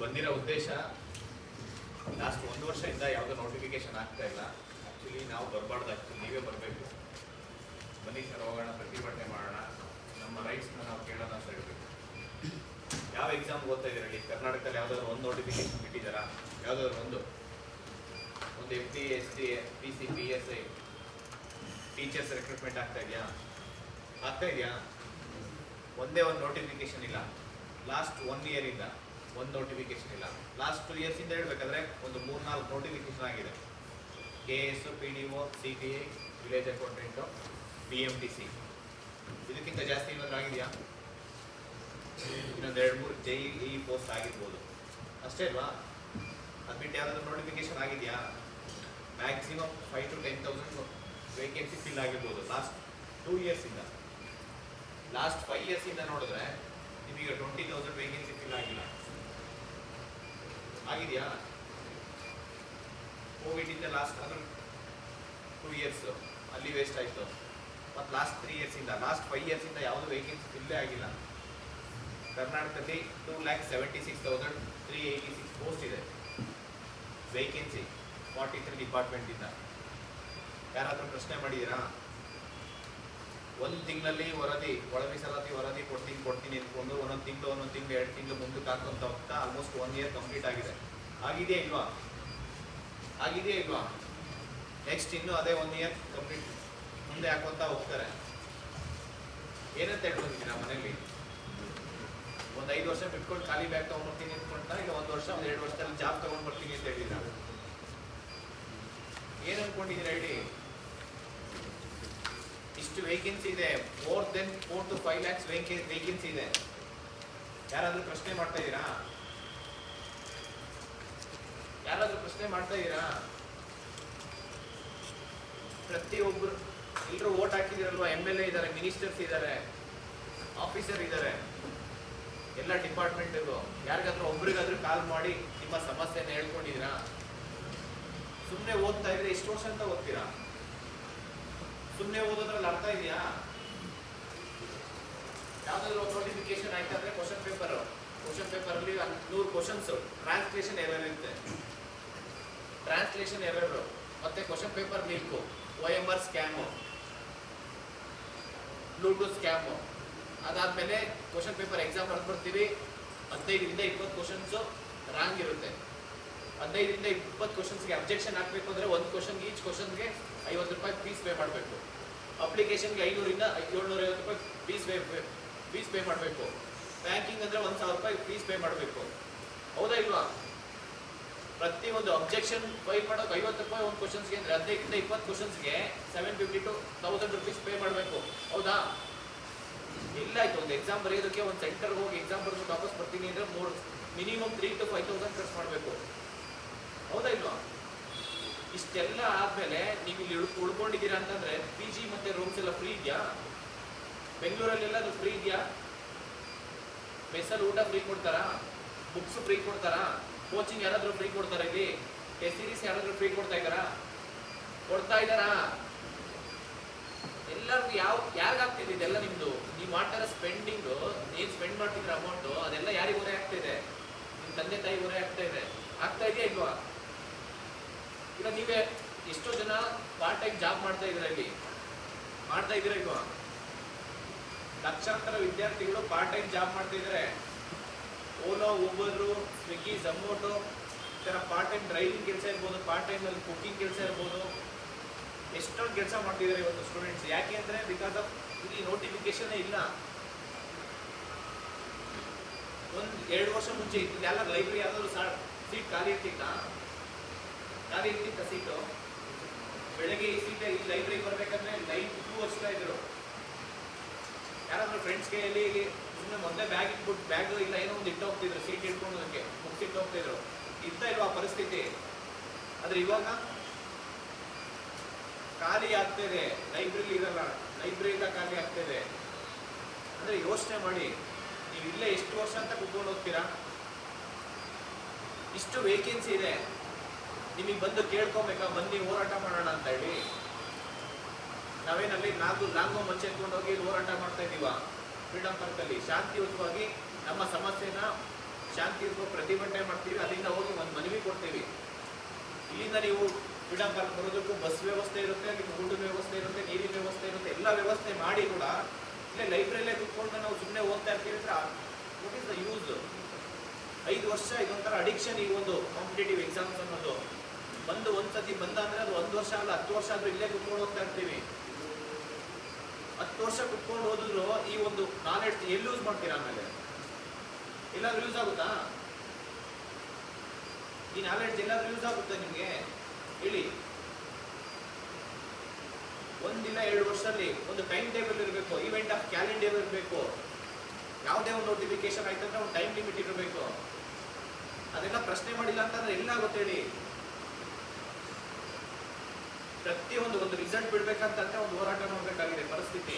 ಬಂದಿರೋ ಉದ್ದೇಶ ಲಾಸ್ಟ್ ಒಂದು ವರ್ಷದಿಂದ ಯಾವುದೋ ನೋಟಿಫಿಕೇಶನ್ ಆಗ್ತಾ ಇಲ್ಲ. ಆ್ಯಕ್ಚುಲಿ ನಾವು ಬರಬಾರ್ದು ಆ್ಯಕ್ಚುಲಿ ನೀವೇ ಬರಬೇಕು. ಬನ್ನಿ ಸರ್, ಹೋಗೋಣ, ಪ್ರತಿಭಟನೆ ಮಾಡೋಣ. ನಮ್ಮ ರೈಟ್ಸ್ನ ನಾವು ಕೇಳೋಣ ಅಂತ ಹೇಳಬೇಕು. ಯಾವ ಎಕ್ಸಾಮ್ ಓದ್ತಾ ಇದ್ದೀರಾ? ಇಲ್ಲಿ ಕರ್ನಾಟಕದಲ್ಲಿ ಯಾವುದಾದ್ರು ಒಂದು ನೋಟಿಫಿಕೇಶನ್ ಬಿಟ್ಟಿದ್ದಾರಾ? ಯಾವುದಾದ್ರು ಒಂದು? ಒಂದು F D S D P C P S I teachers recruitment ಆಗ್ತಾ ಇದೆಯಾ? ಆಗ್ತಾ ಇದೆಯಾ? ಒಂದೇ ಒಂದು ನೋಟಿಫಿಕೇಶನ್ ಇಲ್ಲ. ಲಾಸ್ಟ್ ಒನ್ ಇಯರಿಂದ ಒಂದು ನೋಟಿಫಿಕೇಶನ್ ಇಲ್ಲ. ಲಾಸ್ಟ್ ಟು ಇಯರ್ಸಿಂದ ಹೇಳ್ಬೇಕಾದ್ರೆ ಒಂದು ಮೂರು ನಾಲ್ಕು ನೋಟಿಫಿಕೇಶನ್ ಆಗಿದೆ. K S P D O C T I village accountant B M T C ಇದಕ್ಕಿಂತ ಜಾಸ್ತಿ ಏನಾದರೂ ಆಗಿದೆಯಾ? ಇನ್ನೊಂದು ಎರಡು ಮೂರು ಜೈ ಇ ಪೋಸ್ಟ್ ಆಗಿರ್ಬೋದು. ಅಷ್ಟೇ ಅಲ್ವಾ? ಅದ್ಬಿಟ್ಟು ಯಾರಾದರೂ ನೋಟಿಫಿಕೇಶನ್ ಆಗಿದೆಯಾ? Maximum five to ten thousand vacancy fill ಆಗಿರ್ಬೋದು ಲಾಸ್ಟ್ ಟೂ ಇಯರ್ಸಿಂದ ಲಾಸ್ಟ್ ಫೈವ್ ಇಯರ್ಸಿಂದ ನೋಡಿದ್ರೆ ನಿಮಗೆ ಟ್ವೆಂಟಿ ತೌಸಂಡ್ ವೇಕೆನ್ಸಿ ಫಿಲ್ ಆಗಿಲ್ಲ. ಆಗಿದೆಯಾ? ಇಂದ ಲಾಸ್ಟ್ ಅಂದ್ರೆ ಟೂ ಇಯರ್ಸ್ ಅಲ್ಲಿ ವೇಸ್ಟ್ ಆಯಿತು. ಮತ್ತು ಲಾಸ್ಟ್ ತ್ರೀ ಇಯರ್ಸಿಂದ ಲಾಸ್ಟ್ ಫೈವ್ ಇಯರ್ಸಿಂದ ಯಾವುದೂ ವೇಕೆನ್ಸಿ ಫಿಲ್ಲೇ ಆಗಿಲ್ಲ. ಕರ್ನಾಟಕದಲ್ಲಿ two lakh seventy six thousand three eighty six post ಇದೆ. ವೇಕೆನ್ಸಿ ಫಾರ್ಟಿ ತ್ರೀ ಡಿಪಾರ್ಟ್ಮೆಂಟಿಂದ ಯಾರಾದರೂ ಪ್ರಶ್ನೆ ಮಾಡಿದ್ದೀರಾ? ಒಂದು ತಿಂಗಳಲ್ಲಿ ವರದಿ ಒಳ ಮೀಸಲಾತಿ ವರದಿ ಕೊಡ್ತೀನಿ ಕೊಡ್ತೀನಿ ಅಂದ್ಕೊಂಡು ಒಂದೊಂದು ತಿಂಗಳು ಒಂದೊಂದು ತಿಂಗಳು, ಎರಡು ತಿಂಗಳು ಮುಂದಕ್ಕೆ ಹಾಕೊಂತ ಹೋಗ್ತಾ ಆಲ್ಮೋಸ್ಟ್ ಒನ್ ಇಯರ್ ಕಂಪ್ಲೀಟ್ ಆಗಿದೆ. ಆಗಿದೆಯಾ ಇಲ್ವಾ? ಆಗಿದೆಯಾ ಇಲ್ವಾ? ನೆಕ್ಸ್ಟ್ ಇನ್ನು ಅದೇ ಒನ್ ಇಯರ್ ಕಂಪ್ಲೀಟ್ ಮುಂದೆ ಹಾಕೊಂತ ಹೋಗ್ತಾರೆ. ಏನಂತ ಹೇಳ್ಕೊಂಡಿದ್ದೀರಾ ಮನೇಲಿ ಒಂದು ಐದು ವರ್ಷ ಬಿಟ್ಕೊಂಡು ಖಾಲಿ ಬ್ಯಾಗ್ ತೊಗೊಂಡ್ಬರ್ತೀನಿ ಅಂದ್ಕೊಂಡ ಇಲ್ಲ ಒಂದು ವರ್ಷ, ಒಂದು ಎರಡು ವರ್ಷದಲ್ಲಿ ಜಾಬ್ ತೊಗೊಂಡು ಬರ್ತೀನಿ ಅಂತ ಹೇಳಿದ್ರ ಏನು ಅನ್ಕೊಂಡಿದ್ದೀರಾ ಹೇಳಿ? ಇಷ್ಟು ವೇಕೆನ್ಸಿ ಇದೆ more than four to five lakhs vacancy ಇದೆ. ಯಾರಾದರೂ ಪ್ರಶ್ನೆ ಮಾಡ್ತಾ ಇದ್ದೀರಾ? ಯಾರಾದರೂ ಪ್ರಶ್ನೆ ಮಾಡ್ತಾ ಇದ್ದೀರಾ? ಪ್ರತಿಯೊಬ್ಬರು ಎಲ್ಲರೂ ಓಟ್ ಹಾಕಿದಿರಲ್ವಾ ಎಂ ಎಲ್ ಎ ಇದ್ದಾರೆ ಮಿನಿಸ್ಟರ್ಸ್ ಇದ್ದಾರೆ ಆಫೀಸರ್ ಇದ್ದಾರೆ. ಎಲ್ಲ ಡಿಪಾರ್ಟ್ಮೆಂಟ್ ಯಾರಿಗಾದ್ರೂ ಒಬ್ರಿಗಾದ್ರೂ ಕಾಲ್ ಮಾಡಿ ನಿಮ್ಮ ಸಮಸ್ಯೆನ ಹೇಳ್ಕೊಂಡಿದ್ದೀರಾ? ಸುಮ್ಮನೆ ಓದ್ತಾ ಇದ್ರೆ ಎಷ್ಟು ವರ್ಷ ಅಂತ ಓದ್ತೀರಾ? ಸುಮ್ಮನೆ ಓದೋದ್ರಲ್ಲಿ ಅರ್ಥ ಇದೆಯಾ? ಯಾವ್ದಾದ್ರು ನೋಟಿಫಿಕೇಶನ್ ಆಯ್ತಂದ್ರೆ ಕ್ವಶನ್ ಪೇಪರ್ ಕ್ವಶನ್ ಪೇಪರ್ ಅಲ್ಲಿ ನೂರು ಕ್ವಶನ್ಸ್ ಟ್ರಾನ್ಸ್ಲೇಷನ್ ಎರರ್ ಇರುತ್ತೆ. ಟ್ರಾನ್ಸ್ಲೇಷನ್ ಎರರ್, ಮತ್ತೆ question paper leak O M R scam bluetooth scam ಅದಾದ್ಮೇಲೆ ಕ್ವಶನ್ ಪೇಪರ್ ಎಕ್ಸಾಮ್ ಬರ್ದು ಬರ್ತೀವಿ ಹದಿನೈದರಿಂದ ಇಪ್ಪತ್ತು ಕ್ವಶನ್ಸು ರಾಂಗ್ ಇರುತ್ತೆ. ಹದಿನೈದರಿಂದ ಇಪ್ಪತ್ತು ಕ್ವಶನ್ಸ್ಗೆ ಅಬ್ಜೆಕ್ಷನ್ ಹಾಕಬೇಕು ಅಂದರೆ ಒಂದು ಕ್ವಶನ್ಗೆ ಈಚ್ ಕ್ವಶನ್ಗೆ ಐವತ್ತು ರೂಪಾಯಿ ಫೀಸ್ ಪೇ ಮಾಡಬೇಕು. ಅಪ್ಲಿಕೇಶನ್ಗೆ ಐನೂರಿಂದ ಏಳ್ನೂರ ಐವತ್ತು ರೂಪಾಯಿ ಫೀಸ್ ಪೇ ಫೀಸ್ ಪೇ ಮಾಡಬೇಕು. ಬ್ಯಾಂಕಿಂಗ್ ಅಂದರೆ ಒಂದು ಸಾವಿರ ರೂಪಾಯಿ ಫೀಸ್ ಪೇ ಮಾಡಬೇಕು. ಹೌದಾ ಇಲ್ವಾ? ಒಂದು ಅಬ್ಜೆಕ್ಷನ್ ಫೈಲ್ ಮಾಡೋಕೆ ಐವತ್ತು ರೂಪಾಯಿ ಒಂದು ಕ್ವಶನ್ಸ್ಗೆ ಅಂದರೆ ಹದಿನೈದರಿಂದ ಇಪ್ಪತ್ತು ಕ್ವಶನ್ಸ್ಗೆ seven fifty to thousand rupees pay ಮಾಡಬೇಕು. ಹೌದಾ? ಇಲ್ಲ ಆಯ್ತು, ಒಂದು ಎಕ್ಸಾಮ್ ಬರೆಯೋದಕ್ಕೆ ಒಂದು ಸೆಂಟರ್ಗೆ ಹೋಗಿ ಎಕ್ಸಾಮ್ ಬರೆದು ವಾಪಸ್ ಬರ್ತೀನಿ ಅಂದರೆ ಮೂರು minimum three to five thousand ಖರ್ಚು ಮಾಡಬೇಕು. ಹೌದಾ ಇಲ್ವಾ? ಇಷ್ಟೆಲ್ಲ ಆದ್ಮೇಲೆ ನೀವು ಇಲ್ಲಿ ಉಳ್- ಉಳ್ಕೊಂಡಿದ್ದೀರಾ ಅಂತಂದ್ರೆ ಪಿ ಜಿ ಮತ್ತೆ ರೂಮ್ಸ್ ಎಲ್ಲ ಫ್ರೀ ಇದೆಯಾ? ಬೆಂಗಳೂರಲ್ಲೆಲ್ಲ ಅದು ಫ್ರೀ ಇದೆಯಾ? ಮೆಸ್ಸಲ್ಲಿ ಊಟ ಫ್ರೀ ಕೊಡ್ತಾರಾ? ಬುಕ್ಸ್ ಫ್ರೀ ಕೊಡ್ತಾರಾ? ಕೋಚಿಂಗ್ ಯಾರಾದ್ರೂ ಫ್ರೀ ಕೊಡ್ತಾರಾ ಇಲ್ಲಿ? ಟೆಸ್ಟ್ ಸಿರೀಸ್ ಯಾರಾದ್ರೂ ಫ್ರೀ ಕೊಡ್ತಾ ಇದ್ದಾರಾ? ಕೊಡ್ತಾ ಇದ್ದಾರಾ? ಎಲ್ಲರಿಗೂ ಯಾವ, ಯಾರಿಗಾಗ್ತಿದೆ ಇದೆಲ್ಲ ನಿಮ್ದು? ನೀವು ಮಾಡ್ತಾರ ಸ್ಪೆಂಡಿಂಗ್ ನೀವು ಸ್ಪೆಂಡ್ ಮಾಡ್ತಿದ್ರ ಅಮೌಂಟ್ ಅದೆಲ್ಲ ಯಾರಿಗೆ ಆಗ್ತಾ ಇದೆ? ನಿಮ್ ತಂದೆ ತಾಯಿ ಹೊರೆ ಆಗ್ತಾ ಇದೆ? ಆಗ್ತಾ ಇದೆಯಾ ಇಲ್ವಾ? ಈಗ ನೀವೇ ಎಷ್ಟೋ ಜನ ಪಾರ್ಟ್ ಟೈಮ್ ಜಾಬ್ ಮಾಡ್ತಾ ಇದ್ರೆ ಅಲ್ಲಿ ಮಾಡ್ತಾ ಇದ್ದೀರಾ ಇಲ್ವಾ? ಲಕ್ಷಾಂತರ ವಿದ್ಯಾರ್ಥಿಗಳು ಪಾರ್ಟ್ ಟೈಮ್ ಜಾಬ್ ಮಾಡ್ತಾ ಇದ್ದಾರೆ. ಓಲೋ ಊಬರು ಸ್ವಿಗ್ಗಿ ಝಮೋಟೋ ಈ ಥರ ಪಾರ್ಟ್ ಟೈಮ್ ಡ್ರೈವಿಂಗ್ ಕೆಲಸ ಇರ್ಬೋದು ಪಾರ್ಟ್ ಟೈಮಲ್ಲಿ ಕುಕ್ಕಿಂಗ್ ಕೆಲಸ ಇರ್ಬೋದು. ಎಷ್ಟೊಂದು ಕೆಲಸ ಮಾಡ್ತಿದ್ದಾರೆ ಇವತ್ತು ಸ್ಟೂಡೆಂಟ್ಸ್ ಯಾಕೆ ಅಂದರೆ ಬಿಕಾಸ್ ಆಫ್ ಇಲ್ಲಿ ನೋಟಿಫಿಕೇಶನ್ ಇಲ್ಲ. ಒಂದು ಎರಡು ವರ್ಷ ಮುಂಚೆ ಇದ್ದಿದ್ದೆಲ್ಲ ಲೈಬ್ರರಿ ಲೈಬ್ರರಿ ಸಾ ಸೀಟ್ ಖಾಲಿ ಇರ್ತಿತ್ತಾ? ಖಾಲಿ ಇರ್ತಿತ್ತ ಸೀಟು? ಬೆಳಗ್ಗೆ ಈ ಸೀಟ್ ಇಲ್ಲಿ ಲೈಬ್ರರಿಗೆ ಬರಬೇಕಂದ್ರೆ ಲೈನ್ ಟೂ ಹಚ್ತಾ ಇದ್ರು. ಯಾರಾದ್ರೂ ಫ್ರೆಂಡ್ಸ್ ಕೈಯಲ್ಲಿ ಸುಮ್ಮನೆ ಮೊದಲೇ ಬ್ಯಾಗ್ ಇಟ್ಬಿಟ್ಟು ಬ್ಯಾಗ್ ಇಲ್ಲ, ಏನೋ ಒಂದು ಇಟ್ಟು ಹೋಗ್ತಿದ್ರು ಸೀಟ್ ಇಟ್ಕೊಂಡೋದಕ್ಕೆ ಬುಕ್ಸ್ ಇಟ್ಟು ಹೋಗ್ತಿದ್ರು ಇರ್ತಾ ಇಲ್ವಾ ಆ ಪರಿಸ್ಥಿತಿ? ಆದ್ರೆ ಇವಾಗ ಖಾಲಿ ಆಗ್ತಾ ಇದೆ. ಲೈಬ್ರರಿ ಇರಲ್ಲ. ಲೈಬ್ರರಿ ಇಲ್ಲ ಖಾಲಿ ಆಗ್ತಾ ಇದೆ. ಅಂದ್ರೆ ಯೋಚನೆ ಮಾಡಿ ನೀವು ಇಲ್ಲೇ ಎಷ್ಟು ವರ್ಷ ಅಂತ ಕುತ್ಕೊಂಡು ಹೋಗ್ತೀರಾ? ಇಷ್ಟು ವೇಕೆನ್ಸಿ ಇದೆ. ನಿಮಗೆ ಬಂದು ಕೇಳ್ಕೊಬೇಕಾ? ಬನ್ನಿ ಹೋರಾಟ ಮಾಡೋಣ ಅಂತ ಹೇಳಿ. ನಾವೇನಲ್ಲಿ ನಾಲ್ಕು ಲಾಂಗೋ ಮಂಚೆ ಹೋಗಿ ಹೋರಾಟ ಮಾಡ್ತಾ ಇದೀವ ಫ್ರೀಡಮ್ ಪಾರ್ಕಲ್ಲಿ. ಶಾಂತಿಯುತವಾಗಿ ನಮ್ಮ ಸಮಸ್ಯೆನ ಶಾಂತಿ ಪ್ರತಿಭಟನೆ ಮಾಡ್ತೀವಿ. ಅಲ್ಲಿಂದ ಹೋಗಿ ಒಂದು ಮನವಿ ಕೊಡ್ತೀವಿ. ಇಲ್ಲಿಂದ ನೀವು ಫ್ರೀಡಮ್ ಪಾರ್ಕ್ ಬರೋದಕ್ಕೂ ಬಸ್ ವ್ಯವಸ್ಥೆ ಇರುತ್ತೆ, ನಿಮ್ಗೆ ಊಟದ ವ್ಯವಸ್ಥೆ ಇರುತ್ತೆ, ನೀರಿನ ವ್ಯವಸ್ಥೆ ಇರುತ್ತೆ, ಎಲ್ಲ ವ್ಯವಸ್ಥೆ ಮಾಡಿ ಕೂಡ ಇಲ್ಲೇ ಲೈಬ್ರರಿಯಲ್ಲೇ ಕುತ್ಕೊಂಡು ನಾವು ಸುಮ್ಮನೆ ಓದ್ತಾ ಇರ್ತೀವಿ ಅಂದ್ರೆ ವಾಟ್ ಈಸ್ ದ ಯೂಸ್ ಐದು ವರ್ಷ ಇದೊಂಥರ ಅಡಿಕ್ಷನ್ ಈ ಒಂದು ಕಾಂಪಿಟೇಟಿವ್ ಎಕ್ಸಾಮ್ಸ್ ಅನ್ನೋದು. ಬಂದು ಒಂದ್ಸತಿ ಬಂದ ಅಂದ್ರೆ ಅದು ಒಂದು ವರ್ಷ ಅಲ್ಲ, ಹತ್ತು ವರ್ಷ ಆದ್ರೂ ಇಲ್ಲೇ ಕುತ್ಕೊಂಡು ಹೋಗ್ತಾ ಇರ್ತೀವಿ. ಹತ್ತು ವರ್ಷ ಕುತ್ಕೊಂಡು ಹೋದ್ರು ಈ ಒಂದು ನಾಲೆಡ್ಜ್ ಎಲ್ಲಿ ಯೂಸ್ ಮಾಡ್ತೀರಾ ಆಮೇಲೆ? ಎಲ್ಲಾದ್ರೂ ಯೂಸ್ ಆಗುತ್ತಾ? ಈ ನಾಲೆಡ್ಜ್ ಎಲ್ಲಾದ್ರೂ ಯೂಸ್ ಆಗುತ್ತೆ ನಿಮಗೆ? ಹೇಳಿ. ಒಂದಿಲ್ಲ ಎರಡು ವರ್ಷದಲ್ಲಿ ಒಂದು ಟೈಮ್ ಟೇಬಲ್ ಇರಬೇಕು ಇವೆಂಟ್ ಆಫ್ ಕ್ಯಾಲೆಂಡರ್ ಇರಬೇಕು. ಯಾವುದೇ ಒಂದು ನೋಟಿಫಿಕೇಶನ್ ಆಯ್ತು ಅಂದ್ರೆ ಒಂದು ಟೈಮ್ ಲಿಮಿಟ್ ಇರಬೇಕು. ಅದೆಲ್ಲ ಪ್ರಶ್ನೆ ಮಾಡಿಲ್ಲ ಅಂತಂದ್ರೆ ಎಲ್ಲ ಗೊತ್ತೇಳಿ ಹೇಳಿ? ಪ್ರತಿಯೊಂದು ಒಂದು ರಿಸಲ್ಟ್ ಬಿಡ್ಬೇಕಂತ ಒಂದು ಹೋರಾಟ ಮಾಡಬೇಕಾಗಿದೆ ಪರಿಸ್ಥಿತಿ.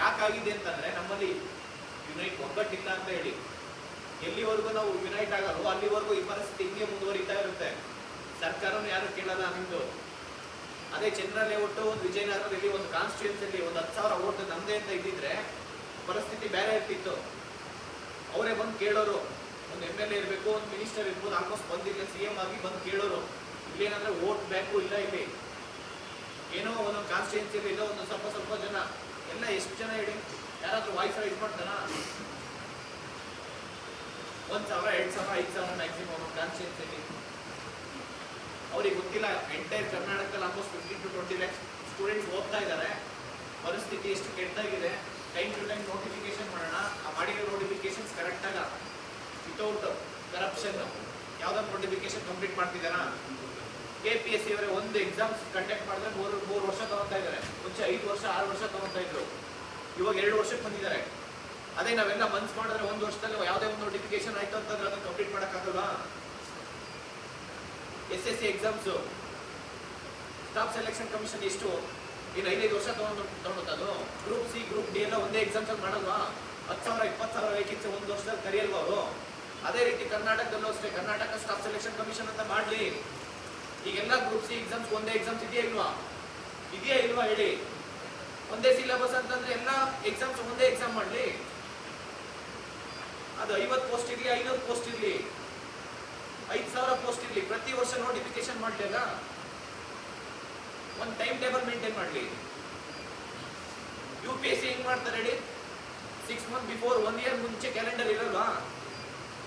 ಯಾಕಾಗಿದೆ ಅಂತಂದ್ರೆ ನಮ್ಮಲ್ಲಿ ಯುನೈಟ್ ಒಗ್ಗಟ್ಟಿಲ್ಲ ಅಂತ ಹೇಳಿ. ಎಲ್ಲಿವರೆಗೂ ನಾವು ಯುನೈಟ್ ಆಗಲ್ವೋ ಅಲ್ಲಿವರೆಗೂ ಈ ಪರಿಸ್ಥಿತಿ ಹಿಂಗೆ ಮುಂದುವರಿತಾ ಇರುತ್ತೆ. ಸರ್ಕಾರನು ಯಾರು ಕೇಳಲ್ಲ ನಿಮ್ದು. ಅದೇ ಚಂದ್ರ ಒಟ್ಟು ಒಂದು ವಿಜಯನಗರದಲ್ಲಿ ಒಂದು ಕಾನ್ಸ್ಟಿಟ್ಯೂನ್ಸಿಯಲ್ಲಿ ಒಂದು ಹತ್ತು ಸಾವಿರ ಓಟ್ ನಮ್ದೇ ಅಂತ ಇದ್ದಿದ್ರೆ ಪರಿಸ್ಥಿತಿ ಬೇರೆ ಇರ್ತಿತ್ತು. ಅವರೇ ಬಂದು ಕೇಳೋರು, ಒಂದು ಎಂ ಎಲ್ ಎ ಇರಬೇಕು, ಒಂದು ಮಿನಿಸ್ಟರ್ ಇರ್ಬೋದು ಆಲ್ಮೋಸ್ಟ್ ಬಂದಿಲ್ಲ ಸಿ ಎಂ ಆಗಿ ಬಂದು ಕೇಳೋರು, ಇಲ್ಲೇನಂದ್ರೆ ಓಟ್ ಬ್ಯಾಂಕು ಇಲ್ಲ ಇಲ್ಲಿ. ಏನೋ ಒಂದೊಂದು ಕಾನ್ಸ್ಟಿಟ್ಯೂನ್ಸಿಯಲ್ಲಿ ಇಲ್ಲ ಒಂದು ಸ್ವಲ್ಪ ಸ್ವಲ್ಪ ಜನ, ಎಲ್ಲ ಎಷ್ಟು ಜನ ಹೇಳಿ ಯಾರಾದರೂ ವಾಯ್ಸ್ ಇದು ಮಾಡ್ತಾರ? ಒಂದು ಸಾವಿರ, ಎರಡು ಸಾವಿರ, ಐದು ಸಾವಿರ ಮ್ಯಾಕ್ಸಿಮಮ್ ಒಂದು ಕಾನ್ಸ್ಟಿಟ್ಯೂನ್ಸಿಯಲ್ಲಿ ಅವ್ರಿಗೆ ಗೊತ್ತಿಲ್ಲ ಎಂಟೈರ್ ಕರ್ನಾಟಕದಲ್ಲಿ almost fifteen to twenty lakhs students ಓದ್ತಾ ಇದ್ದಾರೆ ಪರಿಸ್ಥಿತಿ ಎಷ್ಟು ಕೆಟ್ಟದಾಗಿದೆ. ಟೈಮ್ ಟು ಟೈಮ್ ನೋಟಿಫಿಕೇಶನ್ ಮಾಡೋಣ. ಆ ಮಾಡಿರೋ ನೋಟಿಫಿಕೇಶನ್ಸ್ ಕರೆಕ್ಟಾಗ ವಿತೌಟ್ ಕರಪ್ಷನ್ ಯಾವುದೋ ನೋಟಿಫಿಕೇಶನ್ ಕಂಪ್ಲೀಟ್ ಮಾಡ್ತಿದ್ದಾರಾ? ಕೆ ಪಿ ಎಸ್ ಸಿ ಅವರೇ ಒಂದು ಎಕ್ಸಾಮ್ಸ್ ಕಂಡಕ್ಟ್ ಮಾಡಿದ್ರೆ ಮೂರು ಮೂರು ವರ್ಷ ತಗೊತಾ ಇದ್ದಾರೆ. ಮುಂಚೆ ಐದು ವರ್ಷ, ಆರು ವರ್ಷ ತಗೊತಾ ಇದ್ರು. ಇವಾಗ ಎರಡು ವರ್ಷಕ್ಕೆ ಬಂದಿದ್ದಾರೆ. ಅದೇ ನಾವೆಲ್ಲ ಮನ್ಸ್ ಮಾಡಿದ್ರೆ ಒಂದು ವರ್ಷದಲ್ಲಿ ಯಾವುದೇ ಒಂದು ನೋಟಿಫಿಕೇಶನ್ ಆಯ್ತು ಅಂತಂದ್ರೆ ಅದನ್ನು complete ಮಾಡೋಕ್ಕಾಗಲ್ವಾ? S S C exams staff selection commission ಎಷ್ಟು? ಇನ್ನು ಐದೈದು ವರ್ಷ ತಗೊಂಡು ತಗೊಂಡು ಗ್ರೂಪ್ ಸಿ ಗ್ರೂಪ್ ಡಿ ಎಲ್ಲ ಒಂದೇ ಎಕ್ಸಾಮ್ಸ್ ಅಲ್ಲಿ ಮಾಡಲ್ವಾ? ಹತ್ತು ಸಾವಿರ, ಇಪ್ಪತ್ತು ಸಾವಿರ ವೇಕೆನ್ಸಿ ಒಂದು ವರ್ಷದಲ್ಲಿ ಕರೆಯಲ್ವಾ ಅವರು? ಅದೇ ರೀತಿ ಕರ್ನಾಟಕದಲ್ಲೂ ಅಷ್ಟೇ. ಕರ್ನಾಟಕ ಸ್ಟಾಫ್ ಸೆಲೆಕ್ಷನ್ ಕಮಿಷನ್ ಅಂತ ಮಾಡಲಿ. ಈಗೆಲ್ಲ ಗ್ರೂಪ್ ಸಿ ಎಕ್ಸಾಮ್ಸ್ ಒಂದೇ ಎಕ್ಸಾಮ್ಸ್ ಇದೆಯಾ ಇಲ್ವಾ? ಇದೆಯಾ ಇಲ್ವಾ ಹೇಳಿ. ಒಂದೇ ಸಿಲೆಬಸ್ ಅಂತಂದ್ರೆ ಎಲ್ಲ ಎಕ್ಸಾಮ್ಸ್ ಒಂದೇ ಎಕ್ಸಾಮ್ ಮಾಡಲಿ. ಅದು ಐವತ್ತು ಪೋಸ್ಟ್ ಇರಲಿ, ಐನೂರು ಪೋಸ್ಟ್ ಇರಲಿ. ಐದು ಸಾವಿರ ಪೋಸ್ಟ್ ಇರಲಿ. ಪ್ರತಿ ವರ್ಷ ನೋಟಿಫಿಕೇಶನ್ ಮಾಡಲಿಲ್ಲ ಒಂದು ಟೈಮ್ ಟೇಬಲ್ ಮೇಂಟೈನ್ ಮಾಡಲಿ. ಯು ಪಿ ಎಸ್ ಸಿ ಹೆಂಗ್ ಮಾಡ್ತಾರೆ ಹೇಳಿ? Six month before one year ಮುಂಚೆ ಕ್ಯಾಲೆಂಡರ್ ಇರಲ್ವಾ?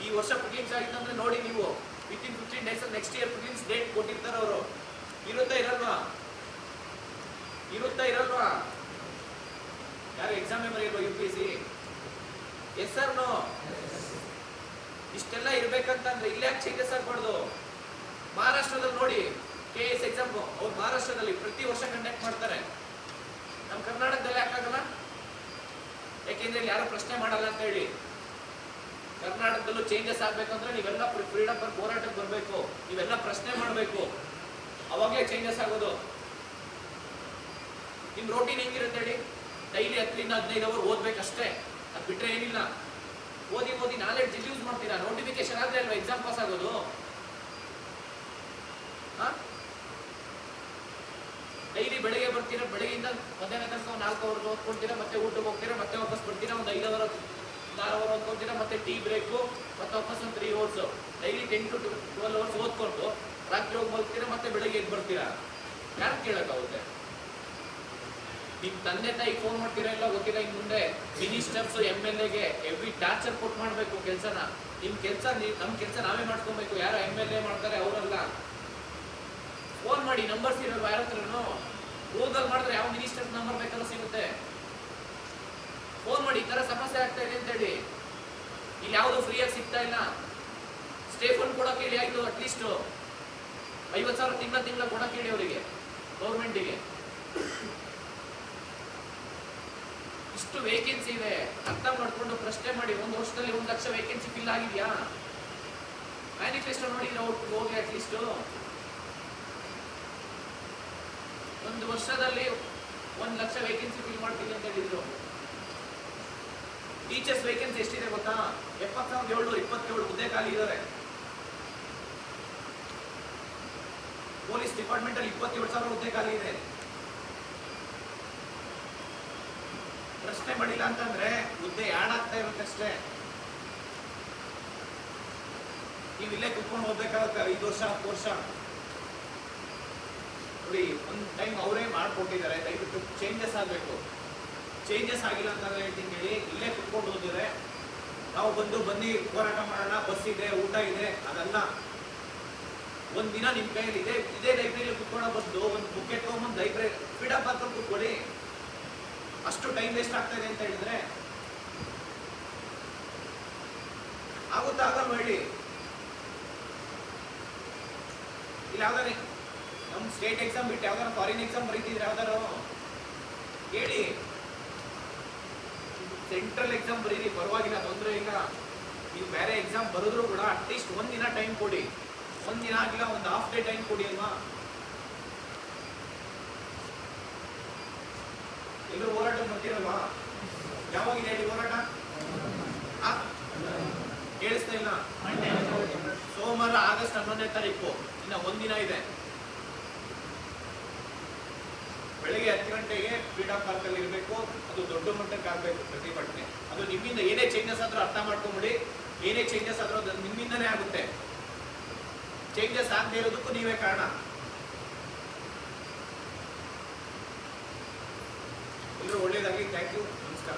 ಈ ವರ್ಷ ಪ್ರಿಲಿಮ್ಸ್ ಆಗಿತ್ತು ಅಂದ್ರೆ ನೋಡಿ ನೀವು. Within fifteen days next year prelims date ಕೊಟ್ಟಿರ್ತಾರೆ ಅವರು. ಇರುತ್ತಾ ಇರಲ್ವಾ? ಇರುತ್ತಾ ಇರಲ್ವಾ? ಯಾರು ಎಕ್ಸಾಮ್ ಮೆಮರಿ ಇಲ್ವಾ U P C? Yes sir no ಇಷ್ಟೆಲ್ಲ ಇರ್ಬೇಕಂತಂದ್ರೆ ಇಲ್ಲಿ ಯಾಕೆ ಚೇಂಜಸ್ ಆಗ್ಬಾರ್ದು? ಮಹಾರಾಷ್ಟ್ರದಲ್ಲಿ ನೋಡಿ ಕೆ ಎಸ್ ಎಕ್ಸಾಮ್ ಅವ್ರು ಮಹಾರಾಷ್ಟ್ರದಲ್ಲಿ ಪ್ರತಿ ವರ್ಷ ಕಂಡಕ್ಟ್ ಮಾಡ್ತಾರೆ. ನಮ್ಮ ಕರ್ನಾಟಕದಲ್ಲಿ ಯಾಕಾಗಲ್ಲ? ಯಾಕೆಂದ್ರೆ ಇಲ್ಲಿ ಯಾರು ಪ್ರಶ್ನೆ ಮಾಡಲ್ಲ ಅಂತ ಹೇಳಿ. ಕರ್ನಾಟಕದಲ್ಲೂ ಚೇಂಜಸ್ ಆಗ್ಬೇಕಂದ್ರೆ ನೀವೆಲ್ಲ ಫ್ರೀಡಮ್ ಫರ್ ಹೋರಾಟಕ್ಕೆ ಬರಬೇಕು. ನೀವೆಲ್ಲ ಪ್ರಶ್ನೆ ಮಾಡಬೇಕು. ಅವಾಗಲೇ ಚೇಂಜಸ್ ಆಗೋದು. ನಿಮ್ ರೋಟೀನ್ ಹೆಂಗಿರುತ್ತೆ ಹೇಳಿ? ಡೈಲಿ ಹತ್ತರಿಂದ ಹದಿನೈದು ಅವರ್ ಓದ್ಬೇಕಷ್ಟೇ. ಅದು ಬಿಟ್ರೆ ಏನಿಲ್ಲ. ಓದಿ ಓದಿ ನಾಲೆಡ್ಜ್ ಯೂಸ್ ಮಾಡ್ತೀರಾ? ನೋಟಿಫಿಕೇಶನ್ ಆದ್ರೆ ಅಲ್ವಾ ಎಕ್ಸಾಮ್ ಪಾಸ್ ಆಗೋದು? ಡೈಲಿ ಬೆಳಗ್ಗೆ ಬರ್ತೀರಾ? ಬೆಳಗ್ಗೆಯಿಂದ ಮಧ್ಯಾಹ್ನ ತನಕ ನಾಲ್ಕು ಅವರ್ ಓದ್ಕೊಳ್ತೀರಾ ಮತ್ತೆ ಊಟಕ್ಕೆ ಹೋಗ್ತೀರಾ? ಮತ್ತೆ ವಾಪಸ್ ಬರ್ತೀರಾ? ಒಂದು ಐದು ಅವರ್ ಆರು ಅವರ್ ಮತ್ತೆ ಟೀ ಬ್ರೇಕು ಮತ್ತೆ ವಾಪಸ್ ಒಂದು three hours daily ten to twelve hours ಓದ್ಕೊಂಡು ರಾತ್ರಿ ಹೋಗಿ ಮಲ್ತೀರಾ ಮತ್ತೆ ಬೆಳಗ್ಗೆ ಎದ್ದು ಬರ್ತೀರಾ ಯಾರು ಕೇಳಕ್ಕಾಗುತ್ತೆ ನಿಮ್ ತಂದೆ ತಾಯಿ ಫೋನ್ ಮಾಡ್ತೀರಾ ಇಲ್ಲ, ಗೊತ್ತಿಲ್ಲ, ಇನ್ ಮುಂದೆ ಮಿನಿಸ್ಟರ್ಸ್ ಎಂ ಎಲ್ ಎಗೆ ಎವ್ರಿ ಟಾರ್ಚರ್ ಕೊಟ್ ಮಾಡ್ಬೇಕು ಕೆಲಸನ. ನಿಮ್ ಕೆಲಸ ನಮ್ ಕೆಲಸ ನಾವೇ ಮಾಡ್ಕೊಬೇಕು ಯಾರೋ ಎಂ ಎಲ್ ಎ ಮಾಡ್ತಾರೆ ಅವರಲ್ಲ. ಫೋನ್ ಮಾಡಿ ನಂಬರ್ಸ್ ಇರೋದು ಯಾರ ಗೂಗಲ್ ಮಾಡಿದ್ರೆ ಯಾವ ಮಿನಿಸ್ಟರ್ ನಂಬರ್ ಬೇಕಲ್ಲ ಸಿಗುತ್ತೆ. ಫೋನ್ ಮಾಡಿ, ಈ ತರ ಸಮಸ್ಯೆ ಆಗ್ತಾ ಇದೆ ಅಂತ ಹೇಳಿ. ಇಲ್ಲಿ ಯಾವುದು ಫ್ರೀಯಾಗಿ ಸಿಗ್ತಾ ಇಲ್ಲ. ಸ್ಟೇಫನ್ ಫಂಡ್ ಕೊಡಕ್ಕೆ ಹೇಳಿ ಆಯ್ತು ಅಟ್ಲೀಸ್ಟ್ ಐವತ್ತು ಸಾವಿರ ತಿಂಗಳ ತಿಂಗಳ ಕೊಡಕ್ಕೆ ಹೇಳಿ ಅವರಿಗೆ ಗೌರ್ಮೆಂಟಿಗೆ ಇಷ್ಟು ವೇಕೆನ್ಸಿ ಇದೆ. ಅರ್ಥ ಮಾಡ್ಕೊಂಡು ಪ್ರಶ್ನೆ ಮಾಡಿ, ಒಂದು ವರ್ಷದಲ್ಲಿ ಒಂದು ಲಕ್ಷ ವೇಕೆನ್ಸಿ ಫಿಲ್ ಆಗಿದೆಯಾ? ಮ್ಯಾನಿಫೆಸ್ಟೋ ನೋಡಿ ನಾವು ಹೋಗಿ ಅಟ್ಲೀಸ್ಟ್ ಒಂದು ವರ್ಷದಲ್ಲಿ ಒಂದು ಲಕ್ಷ ವೇಕೆನ್ಸಿ ಫಿಲ್ ಮಾಡ್ತೀನಿ ಅಂತ ಹೇಳಿದ್ರು. ಟೀಚರ್ಸ್ ವೇಕೆನ್ಸಿ ಎಷ್ಟಿದೆ ಗೊತ್ತಾ? ಎಪ್ಪತ್ತು ಸಾವಿರದ ಏಳ್ನೂರ ಇಪ್ಪತ್ತೇಳು ಹುದ್ದೆ ಖಾಲಿ ಇದ್ದಾರೆ ಪೊಲೀಸ್ ಡಿಪಾರ್ಟ್ಮೆಂಟ್ ಅಲ್ಲಿ ಇಪ್ಪತ್ತೇಳು ಸಾವಿರ ಹುದ್ದೆ ಖಾಲಿ ಇದೆ. ಪ್ರಶ್ನೆ ಮಾಡಿಲ್ಲ ಅಂತಂದ್ರೆ, ಹುದ್ದೆ ಯಾಡ್ ಆಗ್ತಾ ಇರುತ್ತೆ ಅಷ್ಟೇ ನೀವು ಇಲ್ಲೇ ಕುತ್ಕೊಂಡು ಹೋಗ್ಬೇಕಾಗುತ್ತೆ ಐದು ವರ್ಷ, ಹತ್ತು ವರ್ಷ? ನೋಡಿ, ಒಂದ್ ಟೈಮ್ ಅವರೇ ಮಾಡ್ಕೊಟ್ಟಿದ್ದಾರೆ, ದಯವಿಟ್ಟು ಚೇಂಜಸ್ ಆಗಬೇಕು. ಚೇಂಜಸ್ ಆಗಿಲ್ಲ ಅಂತ ಹೇಳ್ತೀನಿ. ಹೇಳಿ ಇಲ್ಲೇ ಕುತ್ಕೊಂಡು ಹೋದ್ರೆ ನಾವು ಬಂದು ಬನ್ನಿ, ಹೋರಾಟ ಮಾಡೋಣ ಬಸ್ ಇದೆ, ಊಟ ಇದೆ, ಅದಲ್ಲ. ಒಂದ್ ದಿನ ನಿಮ್ ಕೈಯಲ್ಲಿ ಇದೆ, ಇದೇ ಲೈಬ್ರರಿ ಕುತ್ಕೊಳ್ಳೋ ಬಂದು ಒಂದು ಬುಕ್ ಎತ್ಕೊಂಬಂದು ಲೈಬ್ರರಿ ಫ್ರೀಡಮ್ ಹಾಕೊಂಡು ಕುತ್ಕೊಳ್ಳಿ. ಅಷ್ಟು ಟೈಮ್ ವೇಸ್ಟ್ ಆಗ್ತಾ ಇದೆ ಅಂತ ಹೇಳಿದ್ರೆ ಆಗುತ್ತಾ ಆಗಲ್ಲ ಹೇಳಿ? ಇಲ್ಲಿ ಯಾವ್ದಾರ ನಮ್ ಸ್ಟೇಟ್ ಎಕ್ಸಾಮ್ ಬಿಟ್ಟು ಯಾವ್ದಾರ ಫಾರಿನ್ ಎಕ್ಸಾಮ್ ಬರೀತಿದ್ರೆ ಯಾವ್ದಾರು ಹೇಳಿ. ಸೆಂಟ್ರಲ್ ಎಕ್ಸಾಮ್ ಬರೀರಿ, ಪರವಾಗಿಲ್ಲ, ತೊಂದರೆ ಇಲ್ಲ. ನೀವು ಬೇರೆ ಎಕ್ಸಾಮ್ ಬರೆದ್ರು ಕೂಡ ಅಟ್ಲೀಸ್ಟ್ ಒಂದಿನ ಟೈಮ್ ಕೊಡಿ. ಒಂದಿನ ಆಗಿಲ್ಲ, ಒಂದು ಹಾಫ್ ಡೇ ಟೈಮ್ ಕೊಡಿ ಅಲ್ವಾ? ಎಲ್ಲರೂ ಹೋರಾಟ ಮಾಡ್ತೀರಲ್ವಾ? ಯಾವಾಗಿದೆ ಹೇಳಿ ಹೋರಾಟ? ಕೇಳಿಸ್ತಾ ಇಲ್ಲ? ಸೋಮವಾರ ಆಗಸ್ಟ್ ಹನ್ನೊಂದನೇ ತಾರೀಕು. ಇನ್ನ ಒಂದಿನ ಇದೆ. ಬೆಳಿಗ್ಗೆ ಹತ್ತು ಗಂಟೆಗೆ ಫ್ರೀಡಮ್ ಪಾರ್ಕ್ ಅಲ್ಲಿ ಇರಬೇಕು. ಅದು ದೊಡ್ಡ ಮಟ್ಟಕ್ಕೆ ಆಗ್ಬೇಕು ಪ್ರತಿಭಟನೆ ಅದು ನಿಮ್ಮಿಂದ ಏನೇ ಚೇಂಜಸ್ ಆದ್ರೂ ಅರ್ಥ ಮಾಡ್ಕೊಂಬಿಡಿ. ಏನೇ ಚೇಂಜಸ್ ಆದ್ರೂ ಅದು ನಿಮ್ಮಿಂದನೇ ಆಗುತ್ತೆ. ಚೇಂಜಸ್ ಆಗದೆ ಇರೋದಕ್ಕೂ ನೀವೇ ಕಾರಣ. ಎಲ್ಲರೂ ಒಳ್ಳೇದಾಗಿ ಥ್ಯಾಂಕ್ ಯು ನಮಸ್ಕಾರ.